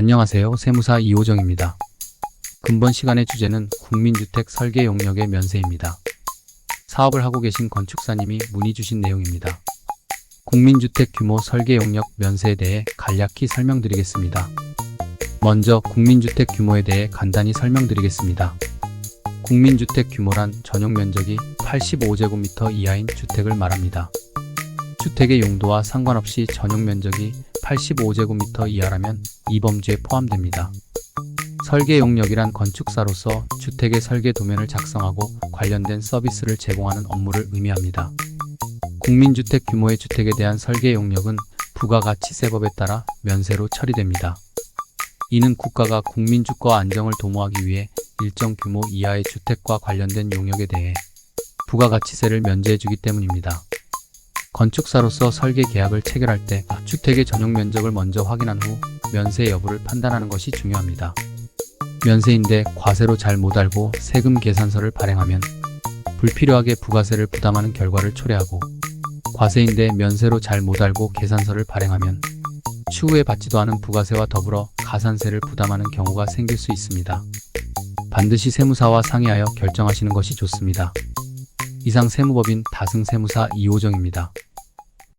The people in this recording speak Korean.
안녕하세요. 세무사 이호정입니다. 근본 시간의 주제는 국민주택 설계 용역의 면세입니다. 사업을 하고 계신 건축사님이 문의 주신 내용입니다. 국민주택 규모 설계 용역 면세에 대해 간략히 설명드리겠습니다. 먼저 국민주택 규모에 대해 간단히 설명드리겠습니다. 국민주택 규모란 전용 면적이 85제곱미터 이하인 주택을 말합니다. 주택의 용도와 상관없이 전용 면적이 85제곱미터 이하라면 이 범주에 포함됩니다. 설계 용역이란 건축사로서 주택의 설계 도면을 작성하고 관련된 서비스를 제공하는 업무를 의미합니다. 국민주택 규모의 주택에 대한 설계 용역은 부가가치세법에 따라 면세로 처리됩니다. 이는 국가가 국민 주거 안정을 도모하기 위해 일정 규모 이하의 주택과 관련된 용역에 대해 부가가치세를 면제해주기 때문입니다. 건축사로서 설계 계약을 체결할 때 주택의 전용 면적을 먼저 확인한 후 면세 여부를 판단하는 것이 중요합니다. 면세인데 과세로 잘 못 알고 세금 계산서를 발행하면 불필요하게 부가세를 부담하는 결과를 초래하고 과세인데 면세로 잘 못 알고 계산서를 발행하면 추후에 받지도 않은 부가세와 더불어 가산세를 부담하는 경우가 생길 수 있습니다. 반드시 세무사와 상의하여 결정하시는 것이 좋습니다. 이상 세무법인 다승세무사 이호정입니다.